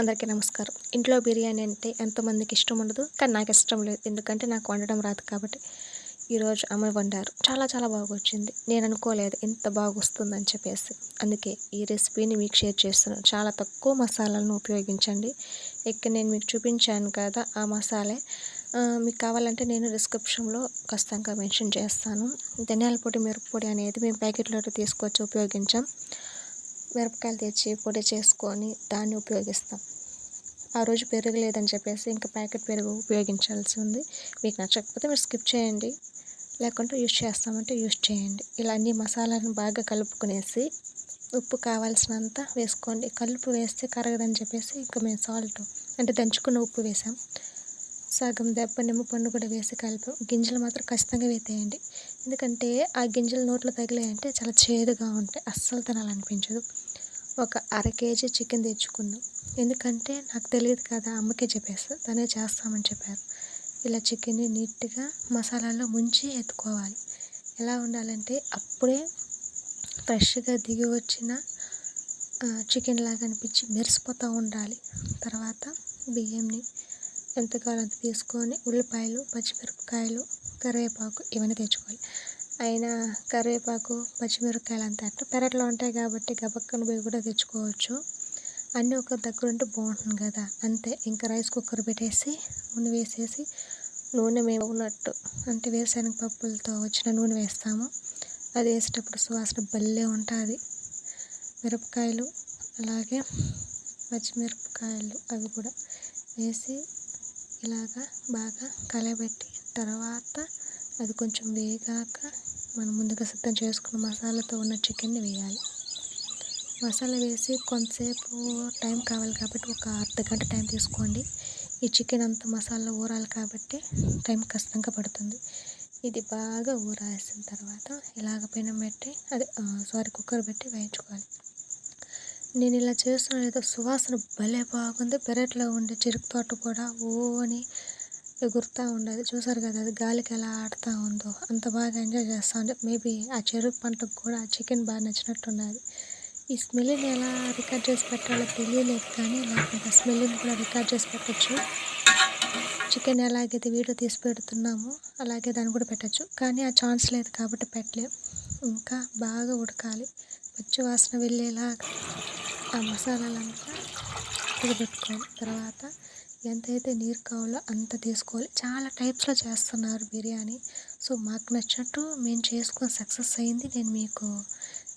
అందరికీ నమస్కారం. ఇంట్లో బిర్యానీ అంటే ఎంతమందికి ఇష్టం ఉండదు కానీ నాకు ఇష్టం లేదు. ఎందుకంటే నాకు వండడం రాదు కాబట్టి ఈరోజు అమ్మ వండారు. చాలా చాలా బాగా వచ్చింది నేను అనుకోలేదు ఇంత బాగా వస్తుందని చెప్పేసి. అందుకే ఈ రెసిపీని మీకు షేర్ చేస్తున్నాను. చాలా తక్కువ మసాలాలను ఉపయోగించండి. ఇక్కడ నేను మీకు చూపించాను కదా ఆ మసాలే. మీకు కావాలంటే నేను డిస్క్రిప్షన్లో ఖచ్చితంగా మెన్షన్ చేస్తాను. ధనియాల పొడి మిరపపొడి అనేది మేము ప్యాకెట్లో తీసుకొచ్చి ఉపయోగించాం. మిరపకాయలు తెచ్చి పొడి చేసుకొని దాన్ని ఉపయోగిస్తాం. ఆ రోజు పెరుగు లేదని చెప్పేసి ఇంకా ప్యాకెట్ పెరుగు ఉపయోగించాల్సి ఉంది. మీకు నచ్చకపోతే మీరు స్కిప్ చేయండి. లేకుంటే యూజ్ చేస్తామంటే యూజ్ చేయండి. ఇలా అన్ని మసాలాలను బాగా కలుపుకునేసి ఉప్పు కావాల్సినంత వేసుకోండి. కలుపు వేస్తే కరగదని చెప్పేసి ఇంకా మేము సాల్ట్ అంటే దంచుకున్న ఉప్పు వేసాం. సగం దెబ్బ నిమ్మపండు కూడా వేసి కలిపాం. గింజలు మాత్రం ఖచ్చితంగా వేసేయండి. ఎందుకంటే ఆ గింజలు నోట్లో తగిలాయంటే చాలా చేదుగా ఉంటాయి. అస్సలు తినాలనిపించదు. ఒక అర కేజీ చికెన్ తెచ్చుకున్నాం ఎందుకంటే నాకు తెలియదు కదా అమ్మకే చెప్పేస్తా. తనే చేస్తామని చెప్పారు. ఇలా చికెన్ని నీట్గా మసాలాలో ముంచి ఎత్తుకోవాలి. ఎలా ఉండాలంటే అప్పుడే ఫ్రెష్గా దిగి వచ్చిన చికెన్ లాగా అనిపించి మెరిసిపోతూ ఉండాలి. తర్వాత బియ్యంని ఎంత కావాలో అంత తీసుకొని ఉల్లిపాయలు పచ్చిమిరపకాయలు కరివేపాకు ఇవన్నీ తెచ్చుకోవాలి. అయినా కరివేపాకు పచ్చిమిరపకాయలు అంతా అట్లా పెరట్లో ఉంటాయి కాబట్టి గబక్కన పోయి కూడా తెచ్చుకోవచ్చు. అన్నీ ఒక దగ్గర ఉంటే బాగుంటుంది కదా. అంతే ఇంకా రైస్ కుక్కర్ పెట్టేసి నూనె వేసేసి నూనె మేము ఉన్నట్టు అంటే వేరుశనగ పప్పులతో వచ్చిన నూనె వేస్తాము. అది వేసేటప్పుడు సువాసన భలే ఉంటుంది. మిరపకాయలు అలాగే పచ్చిమిరపకాయలు అవి కూడా వేసి ఇలాగా బాగా కలబెట్టి తర్వాత అది కొంచెం వేగాక మనం ముందుగా సిద్ధం చేసుకున్న మసాలాతో ఉన్న చికెన్ని వేయాలి. మసాలా వేసి కొంతసేపు టైం కావాలి కాబట్టి ఒక అర్ధ గంట టైం తీసుకోండి. ఈ చికెన్ అంతా మసాలా ఊరాలి కాబట్టి టైం ఖచ్చితంగా పడుతుంది. ఇది బాగా ఊరాసిన తర్వాత ఇలాగ పెనం పెట్టి అదే సారీ కుక్కర్ పెట్టి వేయించుకోవాలి. నేను ఇలా చేస్తున్న ఏదో సువాసన భలే బాగుంది. పెరట్లో ఉండే చెరుకు తోట కూడా ఓ అని ఎగురుతూ ఉండేది. చూసారు కదా అది గాలికి ఎలా ఆడుతూ ఉందో. అంత బాగా ఎంజాయ్ చేస్తూ ఉండే. మేబీ ఆ చెరుకు పంటకు కూడా ఆ చికెన్ బాగా నచ్చినట్టున్నది. ఈ స్మెల్ని ఎలా రికార్డ్ చేసి పెట్టాలో తెలియలేదు కానీ లేకపోతే స్మెల్ని కూడా రికార్డ్ చేసి పెట్టచ్చు. చికెన్ ఎలాగైతే వీడియో తీసి పెడుతున్నామో అలాగే దాన్ని కూడా పెట్టచ్చు. కానీ ఆ ఛాన్స్ లేదు కాబట్టి పెట్టలేము ఇంకా బాగా ఉడకాలి. పచ్చి వాసన వెళ్ళేలా ఆ మసాలాలంతా ఉడకబెట్టుకోవాలి తర్వాత ఎంతైతే నీరు కావాలో అంత తీసుకోవాలి. చాలా టైప్స్లో చేస్తున్నారు బిర్యానీ. సో మాకు నచ్చినట్టు మేము చేసుకొని సక్సెస్ అయింది. నేను మీకు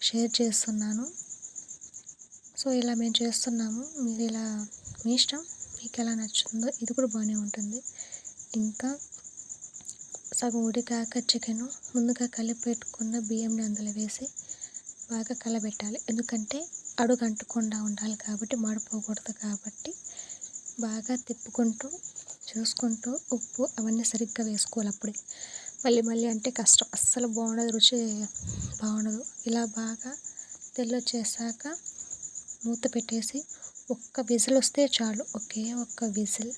షేర్ చేస్తున్నాను. సో ఇలా మేము చేస్తున్నాము. మీరు ఇలా మీ ఇష్టం. మీకు ఎలా నచ్చుతుందో ఇది కూడా బాగానే ఉంటుంది. ఇంకా సగం ఉడికాక చికెన్ ముందుగా కలిపి పెట్టుకున్న బియ్యంని అందులో వేసి బాగా కలబెట్టాలి. ఎందుకంటే అడుగు అంటకుండా ఉండాలి కాబట్టి మాడిపోకూడదు కాబట్టి బాగా తిప్పుకుంటూ చూసుకుంటూ ఉప్పు అవన్నీ సరిగ్గా వేసుకోవాలి అప్పుడే. మళ్ళీ మళ్ళీ అంటే కష్టం. అస్సలు బాగుండదు రుచి బాగుండదు. ఇలా బాగా తెల్లొచ్చేసాక మూత పెట్టేసి ఒక్క విజిల్ వస్తే చాలు. ఒకే ఒక్క విజిల్.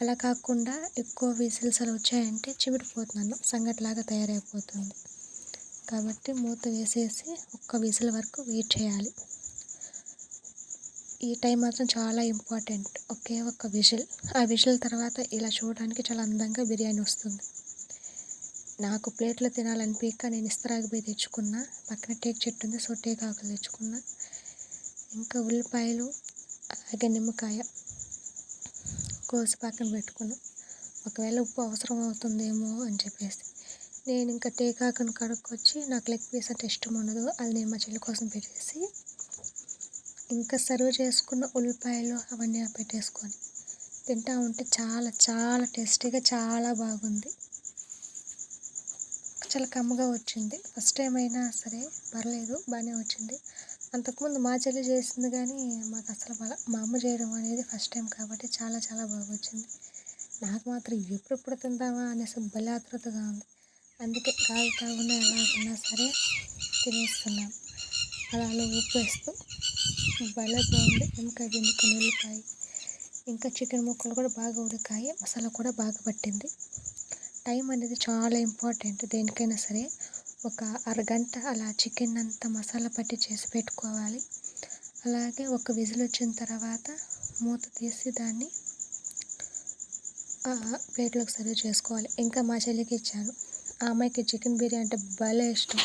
అలా కాకుండా ఎక్కువ విజిల్స్ అలా వచ్చాయంటే చిమిడిపోతున్నాను సంగటిలాగా తయారైపోతుంది. కాబట్టి మూత వేసేసి ఒక్క విజిల్ వరకు వెయిట్ చేయాలి. ఈ టైం మాత్రం చాలా ఇంపార్టెంట్. ఒకే ఒక్క విజిల్. ఆ విజిల్ తర్వాత ఇలా చూడడానికి చాలా అందంగా బిర్యానీ వస్తుంది. నాకు ప్లేట్లో తినాలనిపించక నేను ఇస్తరాకు పోయి తెచ్చుకున్నా. పక్కన టేక్ చెట్టు ఉంది సో టేక్ ఆకులు తెచ్చుకున్నా. ఇంకా ఉల్లిపాయలు అలాగే నిమ్మకాయ కోసి పక్కన పెట్టుకున్నా. ఒకవేళ ఉప్పు అవసరం అవుతుందేమో అని చెప్పేసి. నేను ఇంకా టేకాకును కడుక్కొచ్చి నాకు లెగ్ పీస్ అంటే ఇష్టం ఉండదు. అది నేను మా చెల్లి కోసం పెట్టేసి ఇంకా సర్వ్ చేసుకున్న ఉల్లిపాయలు అవన్నీ పెట్టేసుకొని తింటా ఉంటే చాలా చాలా టేస్టీగా చాలా బాగుంది. చాలా కమ్మగా వచ్చింది. ఫస్ట్ టైం అయినా సరే పర్లేదు బాగానే వచ్చింది. అంతకుముందు మా చెల్లి చేసింది కానీ మాకు అసలు మా అమ్మ చేయడం అనేది ఫస్ట్ టైం కాబట్టి చాలా చాలా బాగా వచ్చింది. నాకు మాత్రం ఎప్పుడెప్పుడు తిందామా అనేసి భలే ఆతృతగా ఉంది. అందుకే కాదు కాకుండా ఎలా ఉన్నా సరే తినేస్తున్నాం అలా అలా ఉప్పు వేస్తూ భలే బాగుంది. నిమ్మకాయ పిండుకొని ఉల్లిపాయ ఇంకా చికెన్ ముక్కలు కూడా బాగా ఉడికాయి. మసాలా కూడా బాగా పట్టింది. టైం అనేది చాలా ఇంపార్టెంట్. దేనికైనా సరే ఒక అరగంట అలా చికెన్ అంతా మసాలా పట్టి చేసి పెట్టుకోవాలి. అలాగే ఒక విజిల్ వచ్చిన తర్వాత మూత తీసి దాన్ని ప్లేట్లోకి సర్వ్ చేసుకోవాలి. ఇంకా మా చెల్లికి ఇచ్చాను. ఆ అమ్మాయికి చికెన్ బిర్యానీ అంటే భలే ఇష్టం.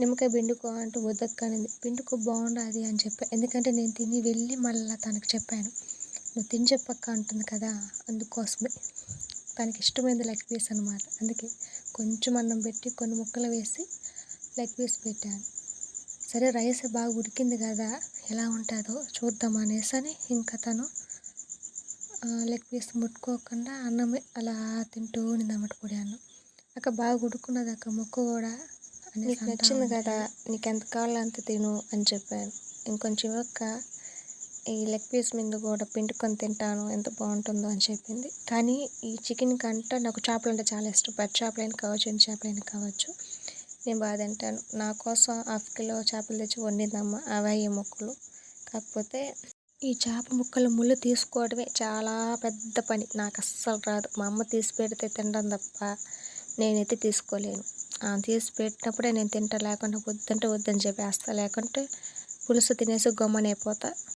నిమ్మకాయ పిండుకో అంటూ వద్దక్కనింది పిండుకో బాగుండదు అని చెప్పా. ఎందుకంటే నేను తిని వెళ్ళి మళ్ళీ తనకు చెప్పాను. నువ్వు తిని చెప్పక్క అంటుంది కదా అందుకోసమే. తనకి ఇష్టమైన లెగ్ పీస్ అనమాట అందుకే కొంచెం అన్నం పెట్టి కొన్ని ముక్కలు వేసి లెగ్ పీస్ పెట్టాను. సరే రైస్ బాగా ఉడికింది కదా ఎలా ఉంటుందో చూద్దాం అనేసి అని ఇంకా తను లెగ్ పీస్ ముట్టుకోకుండా అన్నమే అలా తింటూ ఉన్నదన్నమాట పొడి అన్నం. అక్క బాగా ఉడుకున్నది అక్క ముక్క కూడా నీకు నచ్చింది కదా నీకు ఎంత కావాలో అంత తిను అని చెప్పాను. ఇంకొంచెం ఒక్క ఈ లెగ్ పీస్ మీద కూడా పిండుకొని తింటాను ఎంత బాగుంటుందో అని చెప్పింది. కానీ ఈ చికెన్ కంటే నాకు చేపలు అంటే చాలా ఇష్టం. పెద్ద చేపలైనా కావచ్చు ఎన్ని చేపలైనా కావచ్చు నేను బాగా తింటాను. నా కోసం హాఫ్ కిలో చేపలు తెచ్చి వండిందమ్మ అవే ముక్కలు. కాకపోతే ఈ చేప ముక్కలు ముళ్ళు తీసుకోవడమే చాలా పెద్ద పని. నాకు అస్సలు రాదు. మా అమ్మ తీసి పెడితే తినడం తప్ప నేనైతే తీసుకోలేను. తీసి పెట్టినప్పుడే నేను తింటా లేకుంటే వద్దంటే వద్దని చెప్పేస్తా. లేకుంటే పులుసు తినేసి గమ్మునైపోతా